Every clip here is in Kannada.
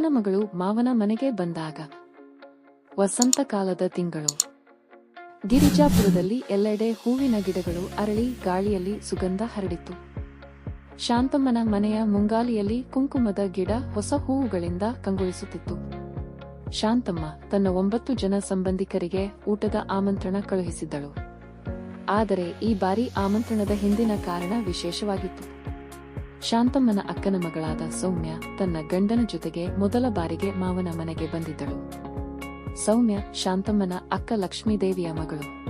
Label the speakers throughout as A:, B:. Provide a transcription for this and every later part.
A: ಅಕ್ಕನ ಮಗಳು ಮಾವನ ಮನೆಗೆ ಬಂದಾಗ. ವಸಂತ ಕಾಲದ ತಿಂಗಳು. ಗಿರಿಜಾಪುರದಲ್ಲಿ ಎಲ್ಲೆಡೆ ಹೂವಿನ ಗಿಡಗಳು ಅರಳಿ ಗಾಳಿಯಲ್ಲಿ ಸುಗಂಧ ಹರಡಿತು. ಶಾಂತಮ್ಮನ ಮನೆಯ ಮುಂಗಾಲಿಯಲ್ಲಿ ಕುಂಕುಮದ ಗಿಡ ಹೊಸ ಹೂವುಗಳಿಂದ ಕಂಗೊಳಿಸುತ್ತಿತ್ತು. ಶಾಂತಮ್ಮ ತನ್ನ ಒಂಬತ್ತು ಜನ ಸಂಬಂಧಿಕರಿಗೆ ಊಟದ ಆಮಂತ್ರಣ ಕಳುಹಿಸಿದ್ದಳು. ಆದರೆ ಈ ಬಾರಿ ಆಮಂತ್ರಣದ ಹಿಂದಿನ ಕಾರಣ ವಿಶೇಷವಾಗಿತ್ತು. ಶಾಂತಮ್ಮನ ಅಕ್ಕನ ಮಗಳಾದ ಸೌಮ್ಯ ತನ್ನ ಗಂಡನ ಜೊತೆಗೆ ಮೊದಲ ಬಾರಿಗೆ ಮಾವನ ಮನೆಗೆ ಬಂದಿದ್ದಳು. ಸೌಮ್ಯ ಶಾಂತಮ್ಮನ ಅಕ್ಕ ಲಕ್ಷ್ಮೀದೇವಿಯ ಮಗಳು.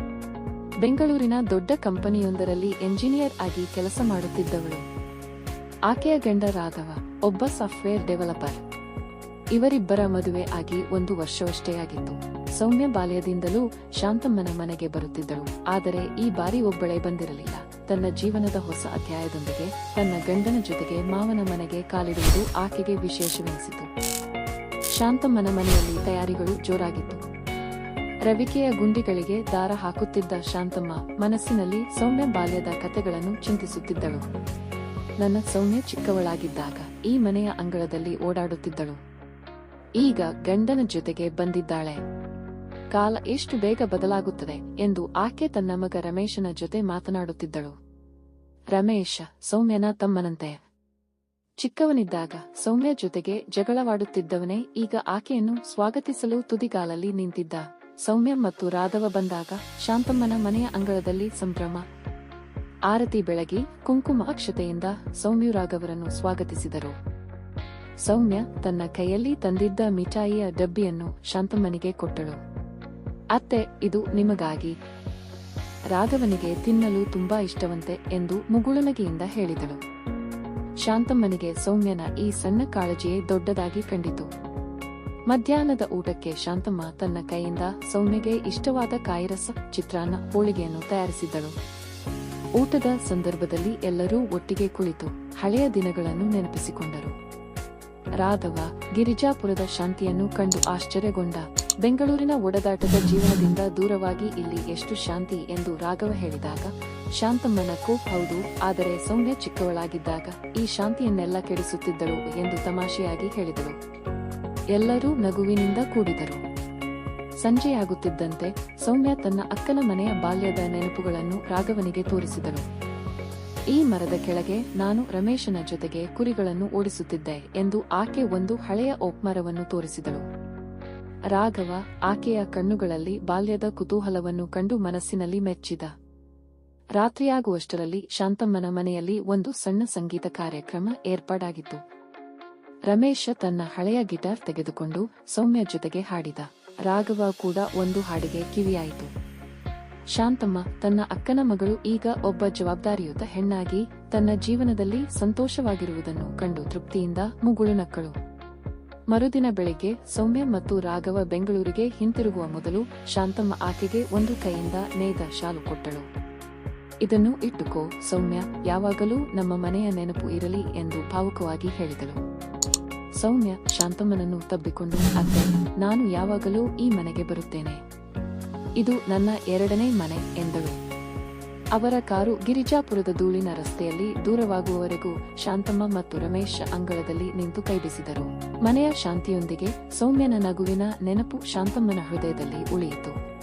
A: ಬೆಂಗಳೂರಿನ ದೊಡ್ಡ ಕಂಪನಿಯೊಂದರಲ್ಲಿ ಎಂಜಿನಿಯರ್ ಆಗಿ ಕೆಲಸ ಮಾಡುತ್ತಿದ್ದವಳು. ಆಕೆಯ ಗಂಡ ರಾಘವ ಒಬ್ಬ ಸಾಫ್ಟ್ವೇರ್ ಡೆವಲಪರ್. ಇವರಿಬ್ಬರ ಮದುವೆ ಆಗಿ ಒಂದು ವರ್ಷವಷ್ಟೇ ಆಗಿತ್ತು. ಸೌಮ್ಯ ಬಾಲ್ಯದಿಂದಲೂ ಶಾಂತಮ್ಮನ ಮನೆಗೆ ಬರುತ್ತಿದ್ದಳು. ಆದರೆ ಈ ಬಾರಿ ಒಬ್ಬಳೇ ಬಂದಿರಲಿಲ್ಲ. ತನ್ನ ಜೀವನದ ಹೊಸ ಅಧ್ಯಾಯದೊಂದಿಗೆ ತನ್ನ ಗಂಡನ ಜೊತೆಗೆ ಮಾವನ ಮನೆಗೆ ಕಾಲಿಡುವುದು ಆಕೆಗೆ ವಿಶೇಷವೆನಿಸಿತು. ಶಾಂತಮ್ಮನ ಮನೆಯಲ್ಲಿ ತಯಾರಿಗಳು ಜೋರಾಗಿತ್ತು. ರವಿಕೆಯ ಗುಂಡಿಗಳಿಗೆ ದಾರ ಹಾಕುತ್ತಿದ್ದ ಶಾಂತಮ್ಮ ಮನಸ್ಸಿನಲ್ಲಿ ಸೌಮ್ಯ ಬಾಲ್ಯದ ಕಥೆಗಳನ್ನು ಚಿಂತಿಸುತ್ತಿದ್ದಳು. ನನ್ನ ಸೌಮ್ಯ ಚಿಕ್ಕವಳಾಗಿದ್ದಾಗ ಈ ಮನೆಯ ಅಂಗಳದಲ್ಲಿ ಓಡಾಡುತ್ತಿದ್ದಳು. ಈಗ ಗಂಡನ ಜೊತೆಗೆ ಬಂದಿದ್ದಾಳೆ. ಕಾಲ ಎಷ್ಟು ಬೇಗ ಬದಲಾಗುತ್ತದೆ ಎಂದು ಆಕೆ ತನ್ನ ಮಗ ರಮೇಶನ ಜೊತೆ ಮಾತನಾಡುತ್ತಿದ್ದಳು. ರಮೇಶ, ಸೌಮ್ಯನ ತಮ್ಮನಂತೆ. ಚಿಕ್ಕವನಿದ್ದಾಗ ಸೌಮ್ಯ ಜೊತೆಗೆ ಜಗಳವಾಡುತ್ತಿದ್ದವನೇ ಈಗ ಆಕೆಯನ್ನು ಸ್ವಾಗತಿಸಲು ತುದಿಗಾಲಲ್ಲಿ ನಿಂತಿದ್ದ. ಸೌಮ್ಯ ಮತ್ತು ರಾಧವ ಬಂದಾಗ ಶಾಂತಮ್ಮನ ಮನೆಯ ಅಂಗಳದಲ್ಲಿ ಸಂಭ್ರಮ. ಆರತಿ ಬೆಳಗಿ ಕುಂಕುಮ ಅಕ್ಷತೆಯಿಂದ ಸೌಮ್ಯ ರಾಘವರನ್ನು ಸ್ವಾಗತಿಸಿದರು. ಸೌಮ್ಯ ತನ್ನ ಕೈಯಲ್ಲಿ ತಂದಿದ್ದ ಮಿಠಾಯಿಯ ಡಬ್ಬಿಯನ್ನು ಶಾಂತಮ್ಮನಿಗೆ ಕೊಟ್ಟಳು. ಅತ್ತೆ, ಇದು ನಿಮಗಾಗಿ. ರಾಘವನಿಗೆ ತಿನ್ನಲು ತುಂಬಾ ಇಷ್ಟವಂತೆ ಎಂದು ಮುಗುಳುನಗೆಯಿಂದ ಹೇಳಿದಳು. ಶಾಂತಮ್ಮನಿಗೆ ಸೌಮ್ಯನ ಈ ಸಣ್ಣ ಕಾಳಜಿಯೇ ದೊಡ್ಡದಾಗಿ ಕಂಡಿತು. ಮಧ್ಯಾಹ್ನದ ಊಟಕ್ಕೆ ಶಾಂತಮ್ಮ ತನ್ನ ಕೈಯಿಂದ ಸೌಮ್ಯಗೆ ಇಷ್ಟವಾದ ಕಾಯಿರಸ, ಚಿತ್ರಾನ್ನ, ಹೋಳಿಗೆಯನ್ನು ತಯಾರಿಸಿದ್ದಳು. ಊಟದ ಸಂದರ್ಭದಲ್ಲಿ ಎಲ್ಲರೂ ಒಟ್ಟಿಗೆ ಕುಳಿತು ಹಳೆಯ ದಿನಗಳನ್ನು ನೆನಪಿಸಿಕೊಂಡರು. ರಾಧವ ಗಿರಿಜಾಪುರದ ಶಾಂತಿಯನ್ನು ಕಂಡು ಆಶ್ಚರ್ಯಗೊಂಡ. ಬೆಂಗಳೂರಿನ ಒಡದಾಟದ ಜೀವನದಿಂದ ದೂರವಾಗಿ ಇಲ್ಲಿ ಎಷ್ಟು ಶಾಂತಿ ಎಂದು ರಾಘವ ಹೇಳಿದಾಗ, ಶಾಂತಮ್ಮನ ಕೋಪ್ ಹೌದು, ಆದರೆ ಸೌಮ್ಯ ಚಿಕ್ಕವಳಾಗಿದ್ದಾಗ ಈ ಶಾಂತಿಯನ್ನೆಲ್ಲ ಕೆಡಿಸುತ್ತಿದ್ದಳು ಎಂದು ತಮಾಷೆಯಾಗಿ ಹೇಳಿದಳು. ಎಲ್ಲರೂ ನಗುವಿನಿಂದ ಕೂಡಿದರು. ಸಂಜೆಯಾಗುತ್ತಿದ್ದಂತೆ ಸೌಮ್ಯ ತನ್ನ ಅಕ್ಕನ ಮನೆಯ ಬಾಲ್ಯದ ನೆನಪುಗಳನ್ನು ರಾಘವನಿಗೆ ತೋರಿಸಿದಳು. ಈ ಮರದ ಕೆಳಗೆ ನಾನು ರಮೇಶನ ಜೊತೆಗೆ ಕುರಿಗಳನ್ನು ಓಡಿಸುತ್ತಿದ್ದೆ ಎಂದು ಆಕೆ ಒಂದು ಹಳೆಯ ಓಕ್ ಮರವನ್ನು ತೋರಿಸಿದಳು. ರಾಘವ ಆಕೆಯ ಕಣ್ಣುಗಳಲ್ಲಿ ಬಾಲ್ಯದ ಕುತೂಹಲವನ್ನು ಕಂಡು ಮನಸ್ಸಿನಲ್ಲಿ ಮೆಚ್ಚಿದ. ರಾತ್ರಿಯಾಗುವಷ್ಟರಲ್ಲಿ ಶಾಂತಮ್ಮನ ಮನೆಯಲ್ಲಿ ಒಂದು ಸಣ್ಣ ಸಂಗೀತ ಕಾರ್ಯಕ್ರಮ ಏರ್ಪಾಡಾಗಿತ್ತು. ರಮೇಶ ತನ್ನ ಹಳೆಯ ಗಿಟಾರ್ ತೆಗೆದುಕೊಂಡು ಸೌಮ್ಯ ಜೊತೆಗೆ ಹಾಡಿದ. ರಾಘವ ಕೂಡ ಒಂದು ಹಾಡಿಗೆ ಕಿವಿಯಾಯಿತು. ಶಾಂತಮ್ಮ ತನ್ನ ಅಕ್ಕನ ಮಗಳು ಈಗ ಒಬ್ಬ ಜವಾಬ್ದಾರಿಯುತ ಹೆಣ್ಣಾಗಿ ತನ್ನ ಜೀವನದಲ್ಲಿ ಸಂತೋಷವಾಗಿರುವುದನ್ನು ಕಂಡು ತೃಪ್ತಿಯಿಂದ ಮುಗುಳು ನಕ್ಕಳು. ಮರುದಿನ ಬೆಳಿಗ್ಗೆ ಸೌಮ್ಯ ಮತ್ತು ರಾಘವ ಬೆಂಗಳೂರಿಗೆ ಹಿಂತಿರುಗುವ ಮೊದಲು ಶಾಂತಮ್ಮ ಆಕೆಗೆ ಒಂದು ಕೈಯಿಂದ ನೇಯ್ದ ಶಾಲು ಕೊಟ್ಟಳು. ಇದನ್ನು ಇಟ್ಟುಕೋ ಸೌಮ್ಯ, ಯಾವಾಗಲೂ ನಮ್ಮ ಮನೆಯ ನೆನಪು ಇರಲಿ ಎಂದು ಭಾವುಕವಾಗಿ ಹೇಳಿದಳು. ಸೌಮ್ಯ ಶಾಂತಮ್ಮನನ್ನು ತಬ್ಬಿಕೊಂಡು, ಅತ್ತೆ, ನಾನು ಯಾವಾಗಲೂ ಈ ಮನೆಗೆ ಬರುತ್ತೇನೆ. ಇದು ನನ್ನ ಎರಡನೇ ಮನೆ ಎಂದಳು. ಅವರ ಕಾರು ಗಿರಿಜಾಪುರದ ಧೂಳಿನ ರಸ್ತೆಯಲ್ಲಿ ದೂರವಾಗುವವರೆಗೂ ಶಾಂತಮ್ಮ ಮತ್ತು ರಮೇಶ್ ಅಂಗಳದಲ್ಲಿ ನಿಂತು ಕೈಬಿಸಿದರು ಮನೆಯ ಶಾಂತಿಯೊಂದಿಗೆ ಸೌಮ್ಯನ ನಗುವಿನ ನೆನಪು ಶಾಂತಮ್ಮನ ಹೃದಯದಲ್ಲಿ ಉಳಿಯಿತು.